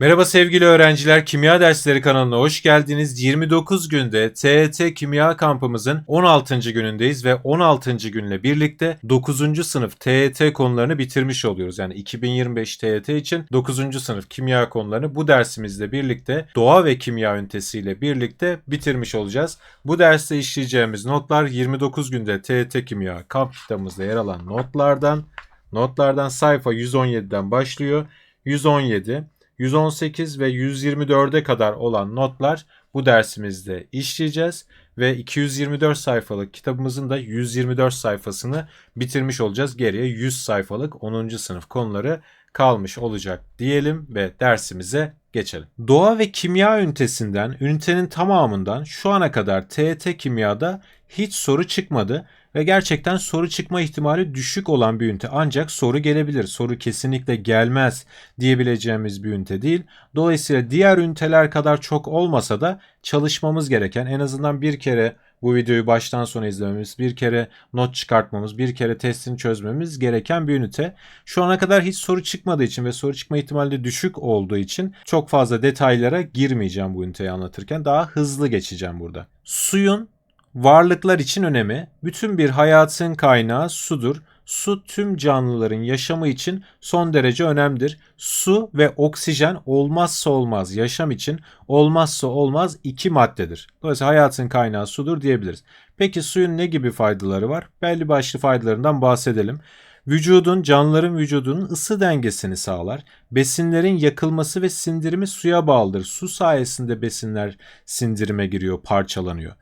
Merhaba sevgili öğrenciler, Kimya Dersleri kanalına hoş geldiniz. 29 günde TET Kimya kampımızın 16. günündeyiz ve 16. günle birlikte 9. sınıf TET konularını bitirmiş oluyoruz. Yani 2025 TET için 9. sınıf kimya konularını bu dersimizle birlikte doğa ve kimya ünitesiyle birlikte bitirmiş olacağız. Bu derste işleyeceğimiz notlar 29 günde TET Kimya kamp kitabımızda yer alan notlardan. Notlardan sayfa 117'den başlıyor. 117 118 ve 124'e kadar olan notlar bu dersimizde işleyeceğiz ve 224 sayfalık kitabımızın da 124 sayfasını bitirmiş olacağız. Geriye 100 sayfalık 10. sınıf konuları kalmış olacak diyelim ve dersimize geçelim. Doğa ve kimya ünitesinden, ünitenin tamamından şu ana kadar TET kimyada hiç soru çıkmadı ve gerçekten soru çıkma ihtimali düşük olan bir ünite ancak soru gelebilir. Soru kesinlikle gelmez diyebileceğimiz bir ünite değil. Dolayısıyla diğer üniteler kadar çok olmasa da çalışmamız gereken en azından bir kere bu videoyu baştan sona izlememiz, bir kere not çıkartmamız, bir kere testini çözmemiz gereken bir ünite. Şu ana kadar hiç soru çıkmadığı için ve soru çıkma ihtimali de düşük olduğu için çok fazla detaylara girmeyeceğim bu üniteyi anlatırken. Daha hızlı geçeceğim burada. Suyun varlıklar için önemi, bütün bir hayatın kaynağı sudur. Su tüm canlıların yaşamı için son derece önemlidir. Su ve oksijen olmazsa olmaz yaşam için olmazsa olmaz iki maddedir. Dolayısıyla hayatın kaynağı sudur diyebiliriz. Peki suyun ne gibi faydaları var? Belli başlı faydalarından bahsedelim. Vücudun, canlıların vücudunun ısı dengesini sağlar. Besinlerin yakılması ve sindirimi suya bağlıdır. Su sayesinde besinler sindirime giriyor, parçalanıyor.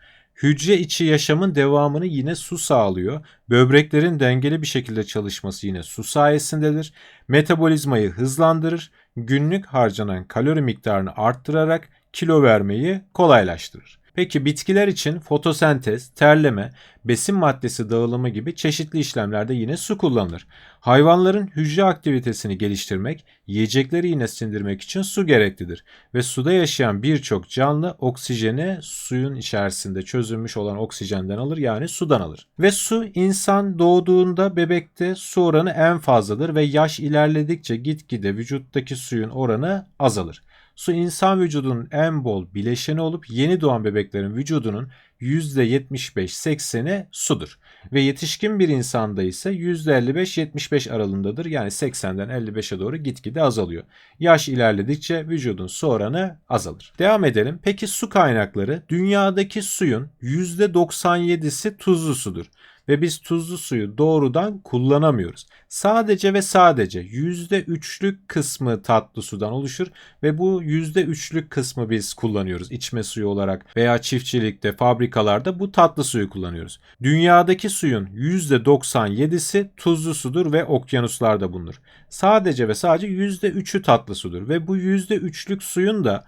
Hücre içi yaşamın devamını yine su sağlıyor. Böbreklerin dengeli bir şekilde çalışması yine su sayesindedir. Metabolizmayı hızlandırır. Günlük harcanan kalori miktarını arttırarak kilo vermeyi kolaylaştırır. Peki bitkiler için fotosentez, terleme, besin maddesi dağılımı gibi çeşitli işlemlerde yine su kullanılır. Hayvanların hücre aktivitesini geliştirmek, yiyecekleri yine sindirmek için su gereklidir. Ve suda yaşayan birçok canlı oksijeni suyun içerisinde çözülmüş olan oksijenden alır yani sudan alır. Ve su insan doğduğunda bebekte su oranı en fazladır ve yaş ilerledikçe gitgide vücuttaki suyun oranı azalır. Su insan vücudunun en bol bileşeni olup yeni doğan bebeklerin vücudunun %75-80'i sudur. Ve yetişkin bir insanda ise %55-75 aralığındadır. Yani 80'den 55'e doğru gitgide azalıyor. Yaş ilerledikçe vücudun su oranı azalır. Devam edelim. Peki su kaynakları? Dünyadaki suyun %97'si tuzlu sudur ve biz tuzlu suyu doğrudan kullanamıyoruz. Sadece ve sadece %3'lük kısmı tatlı sudan oluşur ve bu %3'lük kısmı biz kullanıyoruz içme suyu olarak veya çiftçilikte, fabrikalarda bu tatlı suyu kullanıyoruz. Dünyadaki suyun %97'si tuzlu sudur ve okyanuslarda bulunur. Sadece ve sadece %3'ü tatlı sudur ve bu %3'lük suyun da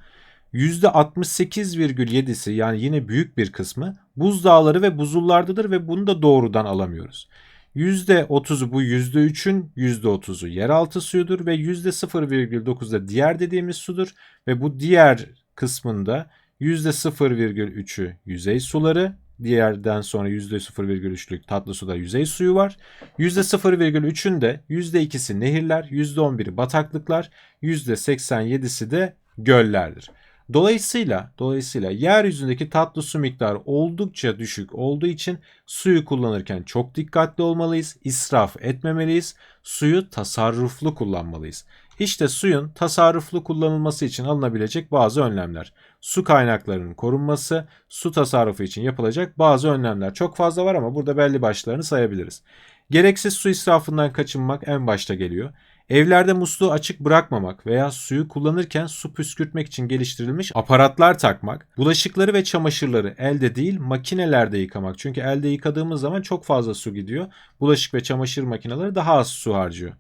%68,7'si yani yine büyük bir kısmı buzdağları ve buzullardadır ve bunu da doğrudan alamıyoruz. %30'u bu %3'ün %30'u yeraltı suyudur ve %0,9'da diğer dediğimiz sudur ve bu diğer kısmında %0,3'ü yüzey suları, diğerden sonra %0,3'lük tatlı suda yüzey suyu var. %0,3'ün de %2'si nehirler, %11'i bataklıklar, %87'si de göllerdir. Dolayısıyla dolayısıyla yeryüzündeki tatlı su miktarı oldukça düşük olduğu için suyu kullanırken çok dikkatli olmalıyız, israf etmemeliyiz, suyu tasarruflu kullanmalıyız. İşte suyun tasarruflu kullanılması için alınabilecek bazı önlemler. Su kaynaklarının korunması, su tasarrufu için yapılacak bazı önlemler. Çok fazla var ama burada belli başlarını sayabiliriz. Gereksiz su israfından kaçınmak en başta geliyor. Evlerde musluğu açık bırakmamak veya suyu kullanırken su püskürtmek için geliştirilmiş aparatlar takmak, bulaşıkları ve çamaşırları elde değil makinelerde yıkamak. Çünkü elde yıkadığımız zaman çok fazla su gidiyor. Bulaşık ve çamaşır makineleri daha az su harcıyor.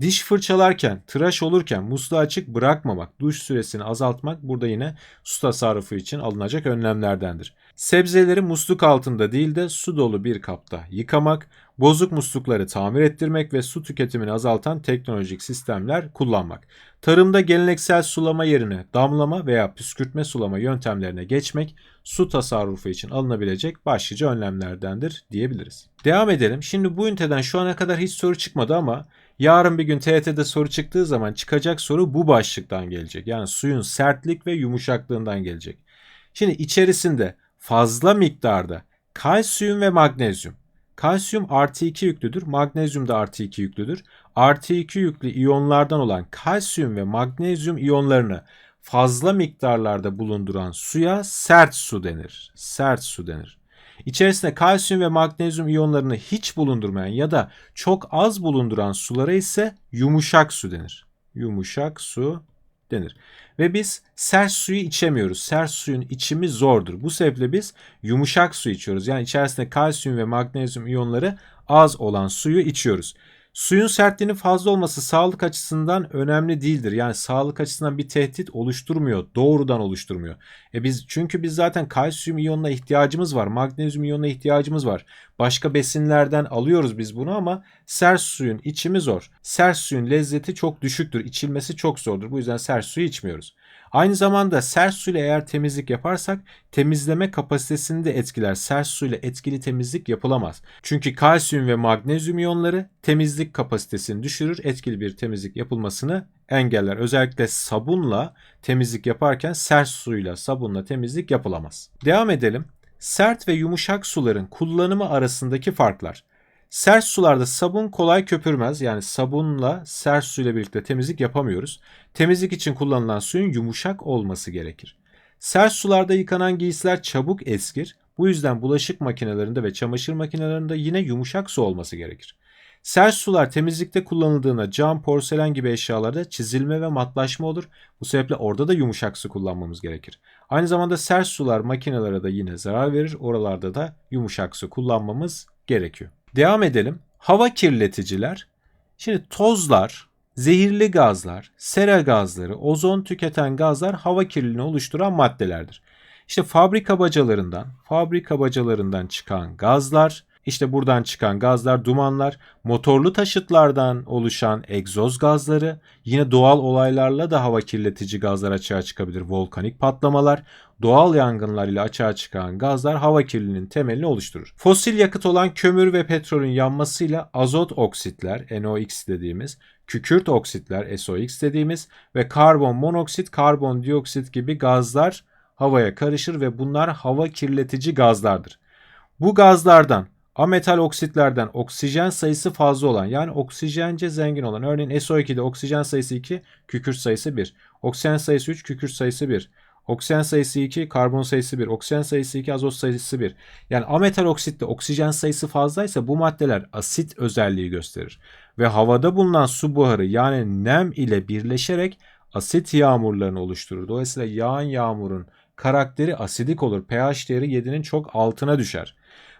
Diş fırçalarken, tıraş olurken musluğu açık bırakmamak, duş süresini azaltmak burada yine su tasarrufu için alınacak önlemlerdendir. Sebzeleri musluk altında değil de su dolu bir kapta yıkamak, bozuk muslukları tamir ettirmek ve su tüketimini azaltan teknolojik sistemler kullanmak. Tarımda geleneksel sulama yerine damlama veya püskürtme sulama yöntemlerine geçmek su tasarrufu için alınabilecek başlıca önlemlerdendir diyebiliriz. Devam edelim. Şimdi bu üniteden şu ana kadar hiç soru çıkmadı ama Yarın bir gün TYT'de soru çıktığı zaman çıkacak soru bu başlıktan gelecek. Yani suyun sertlik ve yumuşaklığından gelecek. Şimdi içerisinde fazla miktarda kalsiyum ve magnezyum. Kalsiyum artı 2 yüklüdür. Magnezyum da artı 2 yüklüdür. Artı 2 yüklü iyonlardan olan kalsiyum ve magnezyum iyonlarını fazla miktarlarda bulunduran suya sert su denir. Sert su denir. İçerisinde kalsiyum ve magnezyum iyonlarını hiç bulundurmayan ya da çok az bulunduran sulara ise yumuşak su denir. Yumuşak su denir. Ve biz sert suyu içemiyoruz. Sert suyun içimi zordur. Bu sebeple biz yumuşak su içiyoruz. Yani içerisinde kalsiyum ve magnezyum iyonları az olan suyu içiyoruz. Suyun sertliğinin fazla olması sağlık açısından önemli değildir. Yani sağlık açısından bir tehdit oluşturmuyor. Doğrudan oluşturmuyor. E biz çünkü biz zaten kalsiyum iyonuna ihtiyacımız var. Magnezyum iyonuna ihtiyacımız var. Başka besinlerden alıyoruz biz bunu ama sert suyun içimi zor. Sert suyun lezzeti çok düşüktür. İçilmesi çok zordur. Bu yüzden sert suyu içmiyoruz. Aynı zamanda sert suyla eğer temizlik yaparsak temizleme kapasitesini de etkiler. Sert suyla etkili temizlik yapılamaz. Çünkü kalsiyum ve magnezyum iyonları temizlik kapasitesini düşürür. Etkili bir temizlik yapılmasını engeller. Özellikle sabunla temizlik yaparken sert suyla sabunla temizlik yapılamaz. Devam edelim. Sert ve yumuşak suların kullanımı arasındaki farklar. Sert sularda sabun kolay köpürmez. Yani sabunla sert suyla birlikte temizlik yapamıyoruz. Temizlik için kullanılan suyun yumuşak olması gerekir. Sert sularda yıkanan giysiler çabuk eskir. Bu yüzden bulaşık makinelerinde ve çamaşır makinelerinde yine yumuşak su olması gerekir. Sert sular temizlikte kullanıldığında cam, porselen gibi eşyalarda çizilme ve matlaşma olur. Bu sebeple orada da yumuşak su kullanmamız gerekir. Aynı zamanda sert sular makinelere de yine zarar verir. Oralarda da yumuşak su kullanmamız gerekiyor. Devam edelim. Hava kirleticiler. Şimdi tozlar, zehirli gazlar, sera gazları, ozon tüketen gazlar hava kirliliğini oluşturan maddelerdir. İşte fabrika bacalarından, fabrika bacalarından çıkan gazlar, işte buradan çıkan gazlar, dumanlar, motorlu taşıtlardan oluşan egzoz gazları, yine doğal olaylarla da hava kirletici gazlar açığa çıkabilir. Volkanik patlamalar, doğal yangınlar ile açığa çıkan gazlar hava kirliliğinin temelini oluşturur. Fosil yakıt olan kömür ve petrolün yanmasıyla azot oksitler, NOx dediğimiz, kükürt oksitler, SOx dediğimiz ve karbon monoksit, karbon dioksit gibi gazlar havaya karışır ve bunlar hava kirletici gazlardır. Bu gazlardan Ametal oksitlerden oksijen sayısı fazla olan yani oksijence zengin olan örneğin SO2'de oksijen sayısı 2, kükürt sayısı 1. Oksijen sayısı 3, kükürt sayısı 1. Oksijen sayısı 2, karbon sayısı 1. Oksijen sayısı 2, azot sayısı 1. Yani ametal oksitte oksijen sayısı fazlaysa bu maddeler asit özelliği gösterir. Ve havada bulunan su buharı yani nem ile birleşerek asit yağmurlarını oluşturur. Dolayısıyla yağan yağmurun karakteri asidik olur. pH değeri 7'nin çok altına düşer.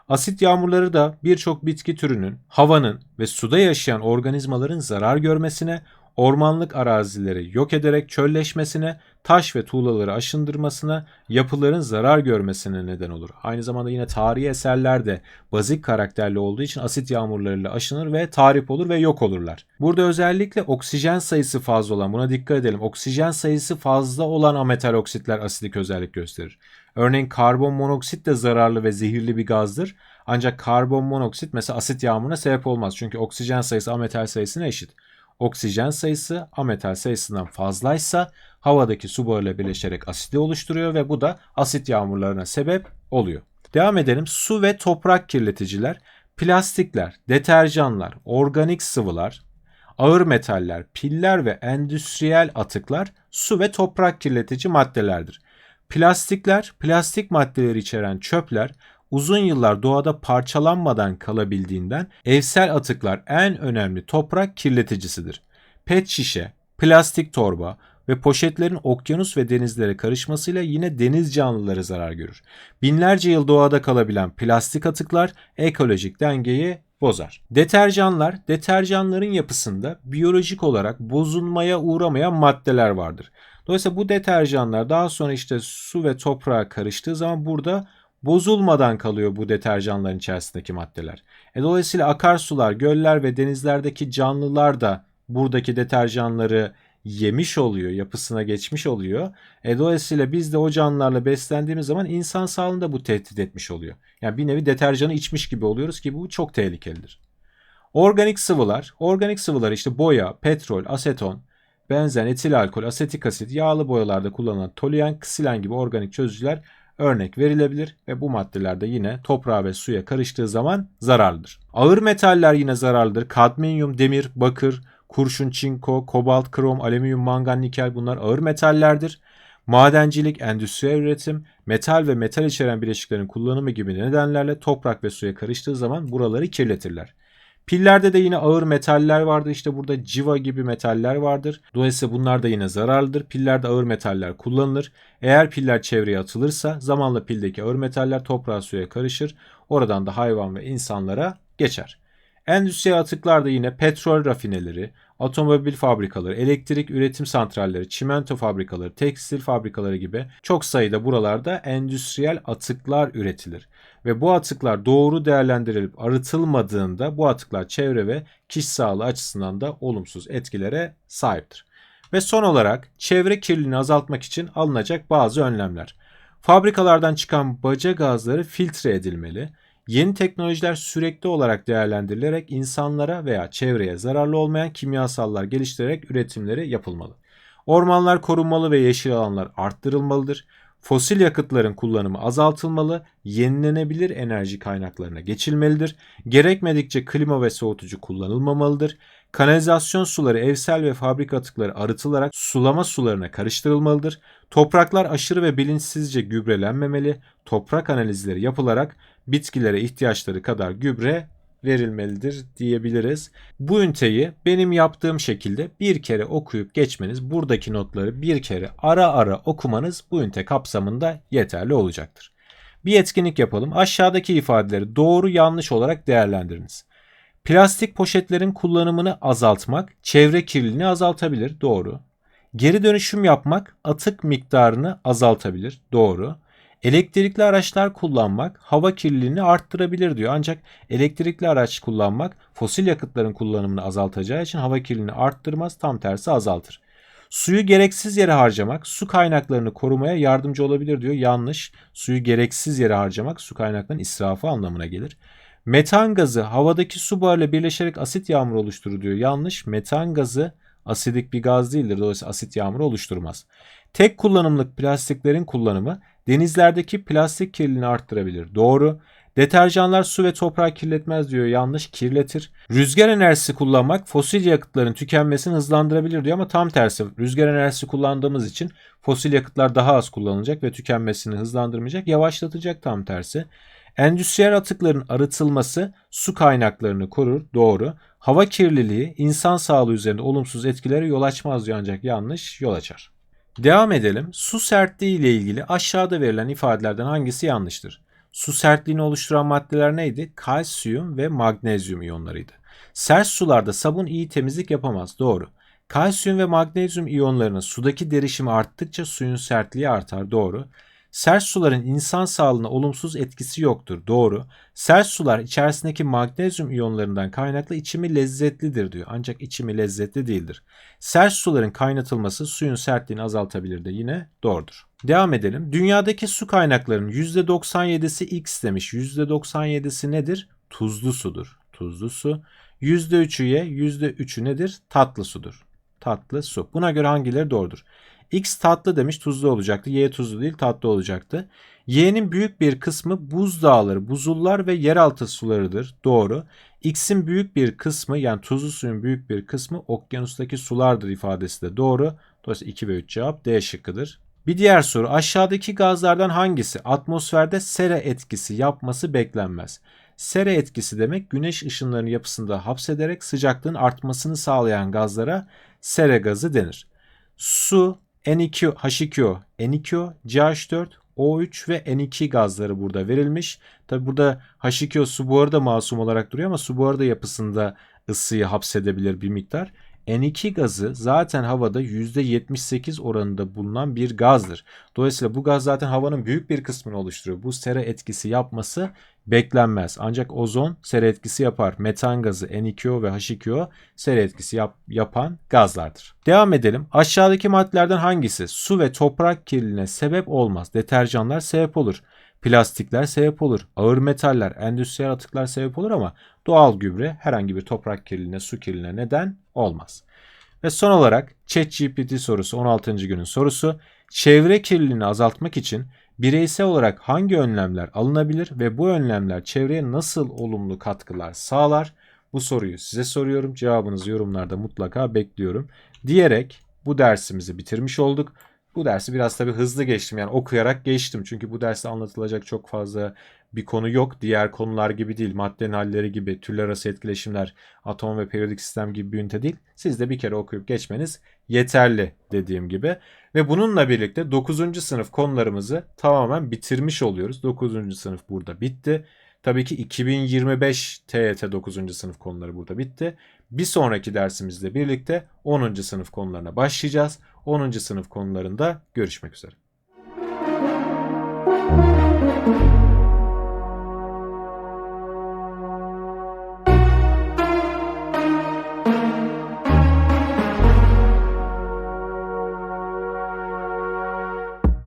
Asit yağmurları da birçok bitki türünün, havanın ve suda yaşayan organizmaların zarar görmesine, ormanlık arazileri yok ederek çölleşmesine, taş ve tuğlaları aşındırmasına, yapıların zarar görmesine neden olur. Aynı zamanda yine tarihi eserler de bazik karakterli olduğu için asit yağmurlarıyla aşınır ve tarif olur ve yok olurlar. Burada özellikle oksijen sayısı fazla olan, buna dikkat edelim. Oksijen sayısı fazla olan ametal oksitler asidik özellik gösterir. Örneğin karbon monoksit de zararlı ve zehirli bir gazdır. Ancak karbon monoksit mesela asit yağmuruna sebep olmaz. Çünkü oksijen sayısı ametal sayısına eşit. Oksijen sayısı ametal sayısından fazlaysa havadaki su buharıyla birleşerek asidi oluşturuyor ve bu da asit yağmurlarına sebep oluyor. Devam edelim. Su ve toprak kirleticiler, plastikler, deterjanlar, organik sıvılar, ağır metaller, piller ve endüstriyel atıklar su ve toprak kirletici maddelerdir. Plastikler, plastik maddeleri içeren çöpler uzun yıllar doğada parçalanmadan kalabildiğinden evsel atıklar en önemli toprak kirleticisidir. Pet şişe, plastik torba ve poşetlerin okyanus ve denizlere karışmasıyla yine deniz canlıları zarar görür. Binlerce yıl doğada kalabilen plastik atıklar ekolojik dengeyi bozar. Deterjanlar, deterjanların yapısında biyolojik olarak bozulmaya uğramayan maddeler vardır. Dolayısıyla bu deterjanlar daha sonra işte su ve toprağa karıştığı zaman burada bozulmadan kalıyor bu deterjanların içerisindeki maddeler. E dolayısıyla akarsular, göller ve denizlerdeki canlılar da buradaki deterjanları yemiş oluyor, yapısına geçmiş oluyor. E dolayısıyla biz de o canlılarla beslendiğimiz zaman insan sağlığında bu tehdit etmiş oluyor. Yani bir nevi deterjanı içmiş gibi oluyoruz ki bu çok tehlikelidir. Organik sıvılar. Organik sıvılar işte boya, petrol, aseton, benzen, etil alkol, asetik asit, yağlı boyalarda kullanılan toluen, ksilen gibi organik çözücüler örnek verilebilir ve bu maddeler de yine toprağa ve suya karıştığı zaman zararlıdır. Ağır metaller yine zararlıdır. Kadmiyum, demir, bakır, kurşun, çinko, kobalt, krom, alüminyum, mangan, nikel bunlar ağır metallerdir. Madencilik, endüstriyel üretim, metal ve metal içeren bileşiklerin kullanımı gibi nedenlerle toprak ve suya karıştığı zaman buraları kirletirler. Pillerde de yine ağır metaller vardır. İşte burada civa gibi metaller vardır. Dolayısıyla bunlar da yine zararlıdır. Pillerde ağır metaller kullanılır. Eğer piller çevreye atılırsa zamanla pildeki ağır metaller toprağa suya karışır. Oradan da hayvan ve insanlara geçer. Endüstriyel atıklar da yine petrol rafineleri, otomobil fabrikaları, elektrik üretim santralleri, çimento fabrikaları, tekstil fabrikaları gibi çok sayıda buralarda endüstriyel atıklar üretilir. Ve bu atıklar doğru değerlendirilip arıtılmadığında bu atıklar çevre ve kişi sağlığı açısından da olumsuz etkilere sahiptir. Ve son olarak çevre kirliliğini azaltmak için alınacak bazı önlemler. Fabrikalardan çıkan baca gazları filtre edilmeli. Yeni teknolojiler sürekli olarak değerlendirilerek insanlara veya çevreye zararlı olmayan kimyasallar geliştirerek üretimleri yapılmalı. Ormanlar korunmalı ve yeşil alanlar arttırılmalıdır. Fosil yakıtların kullanımı azaltılmalı, yenilenebilir enerji kaynaklarına geçilmelidir. Gerekmedikçe klima ve soğutucu kullanılmamalıdır. Kanalizasyon suları, evsel ve fabrika atıkları arıtılarak sulama sularına karıştırılmalıdır. Topraklar aşırı ve bilinçsizce gübrelenmemeli. Toprak analizleri yapılarak bitkilere ihtiyaçları kadar gübre verilmelidir diyebiliriz. Bu üniteyi benim yaptığım şekilde bir kere okuyup geçmeniz, buradaki notları bir kere ara ara okumanız bu ünite kapsamında yeterli olacaktır. Bir etkinlik yapalım. Aşağıdaki ifadeleri doğru yanlış olarak değerlendiriniz. Plastik poşetlerin kullanımını azaltmak çevre kirliliğini azaltabilir. Doğru. Geri dönüşüm yapmak atık miktarını azaltabilir. Doğru. Elektrikli araçlar kullanmak hava kirliliğini arttırabilir diyor. Ancak elektrikli araç kullanmak fosil yakıtların kullanımını azaltacağı için hava kirliliğini arttırmaz, tam tersi azaltır. Suyu gereksiz yere harcamak su kaynaklarını korumaya yardımcı olabilir diyor. Yanlış. Suyu gereksiz yere harcamak su kaynaklarının israfı anlamına gelir. Metan gazı havadaki su buharıyla birleşerek asit yağmuru oluşturur diyor. Yanlış. Metan gazı asidik bir gaz değildir. Dolayısıyla asit yağmuru oluşturmaz. Tek kullanımlık plastiklerin kullanımı denizlerdeki plastik kirliliğini arttırabilir. Doğru. Deterjanlar su ve toprağı kirletmez diyor. Yanlış kirletir. Rüzgar enerjisi kullanmak fosil yakıtların tükenmesini hızlandırabilir diyor ama tam tersi. Rüzgar enerjisi kullandığımız için fosil yakıtlar daha az kullanılacak ve tükenmesini hızlandırmayacak, yavaşlatacak tam tersi. Endüstriyel atıkların arıtılması su kaynaklarını korur. Doğru. Hava kirliliği insan sağlığı üzerinde olumsuz etkilere yol açmaz diyor ancak yanlış yol açar. Devam edelim. Su sertliği ile ilgili aşağıda verilen ifadelerden hangisi yanlıştır? Su sertliğini oluşturan maddeler neydi? Kalsiyum ve magnezyum iyonlarıydı. Sert sularda sabun iyi temizlik yapamaz. Doğru. Kalsiyum ve magnezyum iyonlarının sudaki derişimi arttıkça suyun sertliği artar. Doğru. Sert suların insan sağlığına olumsuz etkisi yoktur. Doğru. Sert sular içerisindeki magnezyum iyonlarından kaynaklı içimi lezzetlidir diyor. Ancak içimi lezzetli değildir. Sert suların kaynatılması suyun sertliğini azaltabilir de yine doğrudur. Devam edelim. Dünyadaki su kaynaklarının %97'si X demiş. %97'si nedir? Tuzlu sudur. Tuzlu su. %3'ü Y, %3'ü nedir? Tatlı sudur. Tatlı su. Buna göre hangileri doğrudur? X tatlı demiş tuzlu olacaktı. Y tuzlu değil tatlı olacaktı. Y'nin büyük bir kısmı buzdağları, buzullar ve yeraltı sularıdır. Doğru. X'in büyük bir kısmı yani tuzlu suyun büyük bir kısmı okyanustaki sulardır ifadesi de doğru. Dolayısıyla 2 ve 3 cevap D şıkkıdır. Bir diğer soru aşağıdaki gazlardan hangisi atmosferde sera etkisi yapması beklenmez? Sera etkisi demek güneş ışınlarının yapısında hapsederek sıcaklığın artmasını sağlayan gazlara sera gazı denir. Su, N2, H2O, N2O, CH4, O3 ve N2 gazları burada verilmiş. Tabi burada H2O su buharı da masum olarak duruyor ama su buharı da yapısında ısıyı hapsedebilir bir miktar. N2 gazı zaten havada %78 oranında bulunan bir gazdır. Dolayısıyla bu gaz zaten havanın büyük bir kısmını oluşturuyor. Bu sera etkisi yapması beklenmez. Ancak ozon sera etkisi yapar. Metan gazı N2O ve H2O sera etkisi yap, yapan gazlardır. Devam edelim. Aşağıdaki maddelerden hangisi su ve toprak kirliliğine sebep olmaz? Deterjanlar sebep olur. Plastikler sebep olur. Ağır metaller, endüstriyel atıklar sebep olur ama doğal gübre herhangi bir toprak kirliliğine, su kirliliğine neden olmaz. Ve son olarak ChatGPT sorusu 16. günün sorusu. Çevre kirliliğini azaltmak için bireysel olarak hangi önlemler alınabilir ve bu önlemler çevreye nasıl olumlu katkılar sağlar? Bu soruyu size soruyorum. Cevabınızı yorumlarda mutlaka bekliyorum. Diyerek bu dersimizi bitirmiş olduk. Bu dersi biraz tabii hızlı geçtim yani okuyarak geçtim. Çünkü bu derste anlatılacak çok fazla bir konu yok. Diğer konular gibi değil. Maddenin halleri gibi, türler arası etkileşimler, atom ve periyodik sistem gibi bir ünite değil. Siz de bir kere okuyup geçmeniz yeterli dediğim gibi. Ve bununla birlikte 9. sınıf konularımızı tamamen bitirmiş oluyoruz. 9. sınıf burada bitti. Tabii ki 2025 TYT 9. sınıf konuları burada bitti. Bir sonraki dersimizle birlikte 10. sınıf konularına başlayacağız. 10. sınıf konularında görüşmek üzere.